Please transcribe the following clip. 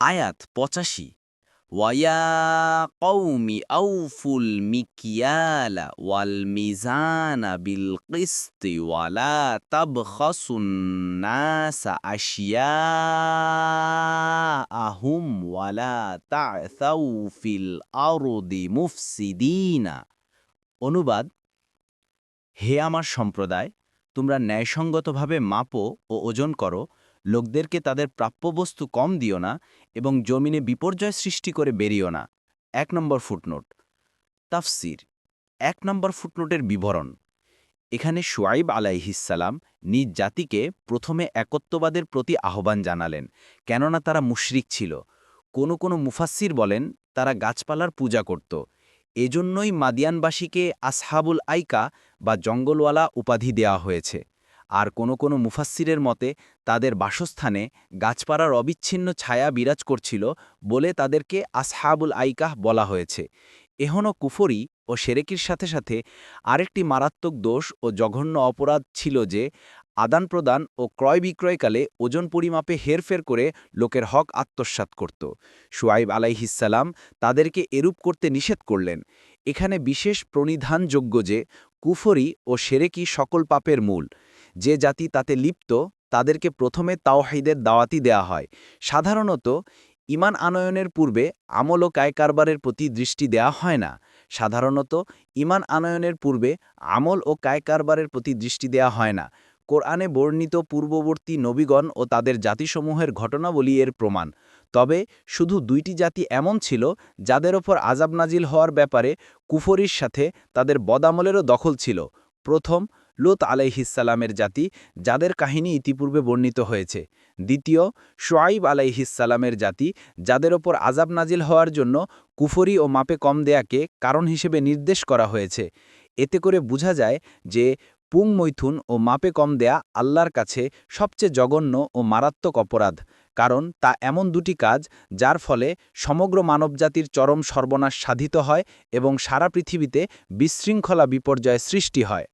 আয়াত পঁচাশি। ওয়া কৌমি আউফুল মিকিয়ালা ওয়াল মিজানা বিল কিস্তি ওয়ালা তাবখাসুন নাসা আশিয়াআহুম ওয়ালা তা'থাউ ফিল আরদি মুফসিদিনা। অনুবাদ, হে আমার সম্প্রদায়, তোমরা ন্যায়সঙ্গতভাবে মাপো ও ওজন করো লোকদেরকে তাদের প্রাপ্যবস্তু কম দিও না এবং জমিনে বিপর্যয় সৃষ্টি করে বেরিও না। এক নম্বর ফুটনোট। তাফসির। এক নম্বর ফুটনোটের বিবরণ। এখানে শুয়াইব আলাইহিসালাম নিজ জাতিকে প্রথমে একত্ববাদের প্রতি আহ্বান জানালেন, কেননা তারা মুশরিক ছিল। কোনো কোনো মুফাসসির বলেন, তারা গাছপালার পূজা করত। এজন্যই মাদিয়ানবাসীকে আসহাবুল আইকা বা জঙ্গলওয়ালা উপাধি দেওয়া হয়েছে। আর কোনো কোনো মুফাসসিরের মতে, তাদের বাসস্থানে গাছপাড়ার অবিচ্ছিন্ন ছায়া বিরাজ করছিল বলে তাদেরকে আসহাবুল আইকাহ বলা হয়েছে। এহনও কুফরি ও সেরেকির সাথে সাথে আরেকটি মারাত্মক দোষ ও জঘন্য অপরাধ ছিল যে, আদান প্রদান ও ক্রয় বিক্রয়কালে ওজন পরিমাপে হেরফের করে লোকের হক আত্মসাৎ করত। শুয়াইব আলাইহিসাল্লাম তাদেরকে এরূপ করতে নিষেধ করলেন। এখানে বিশেষ প্রণিধানযোগ্য যে, কুফরি ও সেরেকি সকল পাপের মূল। যে জাতি তাতে লিপ্ত, তাদেরকে প্রথমে তাওহিদের দাওয়াতি দেয়া হয়। সাধারণত ইমান আনয়নের পূর্বে আমল ও কায়কারবারের প্রতি দৃষ্টি দেয়া হয় না। সাধারণত ইমান আনয়নের পূর্বে আমল ও কায়কারবারের প্রতি দৃষ্টি দেয়া হয় না। কোরআনে বর্ণিত পূর্ববর্তী নবীগণ ও তাদের জাতিসমূহের ঘটনাবলী এর প্রমাণ। তবে, শুধু দুইটি জাতি এমন ছিল, যাদের ওপর আজাব নাজিল হওয়ার ব্যাপারে কুফরির সাথে তাদের বদামলেরও দখল ছিল। প্রথম, লুত আলাইহিসালামের জাতি, যাদের কাহিনী ইতিপূর্বে বর্ণিত হয়েছে। দ্বিতীয় শোয়াইব আলাইহিসালামের জাতি, যাদের ওপর আজাব নাজিল হওয়ার জন্য কুফরি ও মাপে কম দেয়াকে কারণ হিসেবে নির্দেশ করা হয়েছে। এতে করে বোঝা যায় যে, পুং মৈথুন ও মাপে কম দেয়া আল্লাহর কাছে সবচেয়ে জঘন্য ও মারাত্মক অপরাধ, কারণ তা এমন দুটি কাজ, যার ফলে সমগ্র মানবজাতির চরম সর্বনাশ সাধিত হয় এবং সারা পৃথিবীতে বিশৃঙ্খলা বিপর্যয় সৃষ্টি হয়।